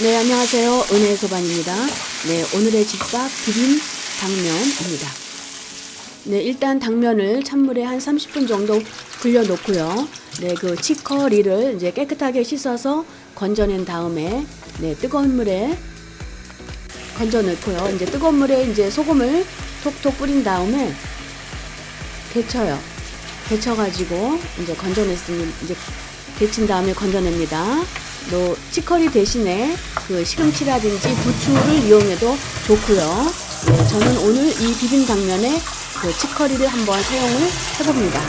네, 안녕하세요. 은혜의 소반입니다. 네, 오늘의 집밥 비빔 당면입니다. 네, 일단 당면을 찬물에 한 30분 정도 불려 놓고요. 네, 그 치커리를 이제 깨끗하게 씻어서 건져낸 다음에 네, 뜨거운 물에 건져 넣고요. 이제 뜨거운 물에 이제 소금을 톡톡 뿌린 다음에 데쳐요. 데쳐 가지고 이제 건져냈으면 이제 데친 다음에 건져냅니다. 또 치커리 대신에 그 시금치라든지 부추를 이용해도 좋고요. 네, 저는 오늘 이 비빔 당면에 그 치커리를 한번 사용을 해봅니다.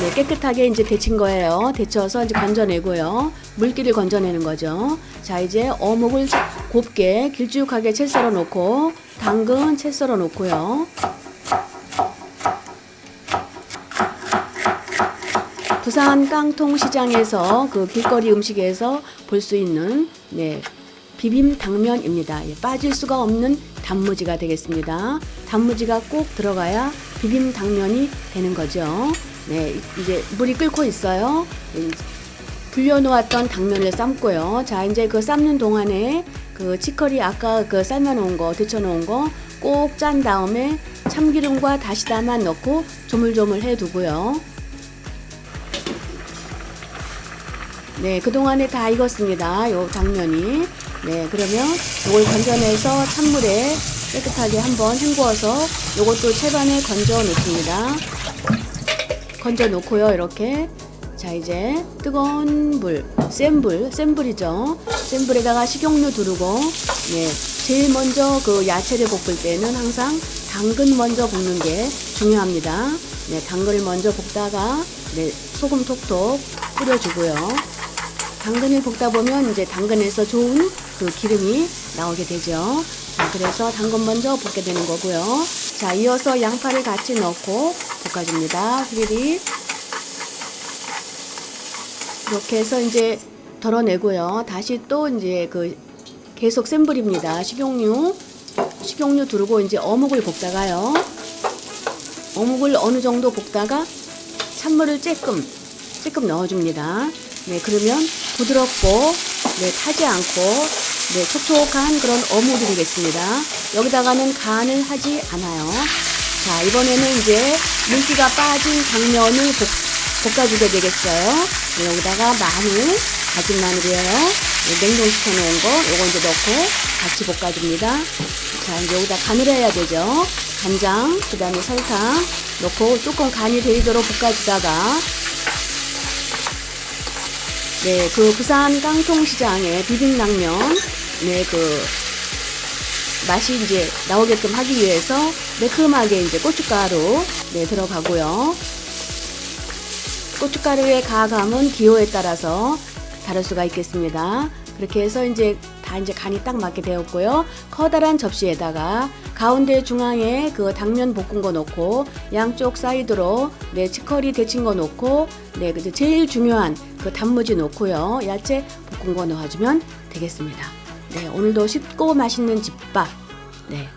네, 깨끗하게 이제 데친 거예요. 데쳐서 이제 건져내고요. 물기를 건져내는 거죠. 자, 이제 어묵을 곱게 길쭉하게 채 썰어 놓고 당근 채 썰어 놓고요. 부산 깡통 시장에서 그 길거리 음식에서 볼 수 있는 네, 비빔 당면입니다. 예, 빠질 수가 없는 단무지가 되겠습니다. 단무지가 꼭 들어가야 비빔 당면이 되는 거죠. 네, 이제 물이 끓고 있어요. 음, 불려놓았던 당면을 삶고요. 자, 이제 그 삶는 동안에 그 치커리 아까 그 삶아놓은 거, 데쳐놓은 거 꼭 짠 다음에 참기름과 다시다만 넣고 조물조물 해두고요. 네, 그동안에 다 익었습니다. 요 당면이. 네, 그러면 요걸 건져내서 찬물에 깨끗하게 한번 헹구어서 요것도 채반에 건져 놓습니다. 건져 놓고요, 이렇게. 자, 이제 뜨거운 불, 센 불, 센 불이죠. 센 불에다가 식용유 두르고, 네, 제일 먼저 그 야채를 볶을 때는 항상 당근 먼저 볶는 게 중요합니다. 네, 당근을 먼저 볶다가, 네, 소금 톡톡 뿌려주고요. 당근을 볶다 보면 이제 당근에서 좋은 그 기름이 나오게 되죠. 자, 그래서 당근 먼저 볶게 되는 거고요. 자, 이어서 양파를 같이 넣고 볶아줍니다. 후리리. 이렇게 해서 이제 덜어내고요. 다시 또 이제 그 계속 센 불입니다. 식용유. 식용유 두르고 이제 어묵을 볶다가요. 어묵을 어느 정도 볶다가 찬물을 조금, 조금 넣어줍니다. 네, 그러면 부드럽고, 네, 타지 않고, 네, 촉촉한 그런 어묵이 되겠습니다. 여기다가는 간을 하지 않아요. 자, 이번에는 이제 물기가 빠진 당면을 볶, 볶아주게 되겠어요. 네, 여기다가 마늘, 다진 마늘이에요. 네, 냉동시켜 놓은 거, 요거 이제 넣고 같이 볶아줍니다. 자, 이제 여기다 간을 해야 되죠. 간장, 그 다음에 설탕 넣고 조금 간이 되도록 볶아주다가 네, 그 부산 깡통시장의 비빔냉면, 네, 그 맛이 이제 나오게끔 하기 위해서 매콤하게 이제 고춧가루 네 들어가고요. 고춧가루의 가감은 기호에 따라서 다를 수가 있겠습니다. 그렇게 해서 이제 다 이제 간이 딱 맞게 되었고요. 커다란 접시에다가 가운데 중앙에 그 당면 볶은 거 넣고 양쪽 사이드로 네 치커리 데친 거 넣고 네 그제 제일 중요한 그 단무지 넣고요. 야채 볶은 거 넣어주면 되겠습니다. 네 오늘도 쉽고 맛있는 집밥 네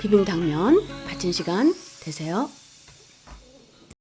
비빔 당면 받친 시간 되세요.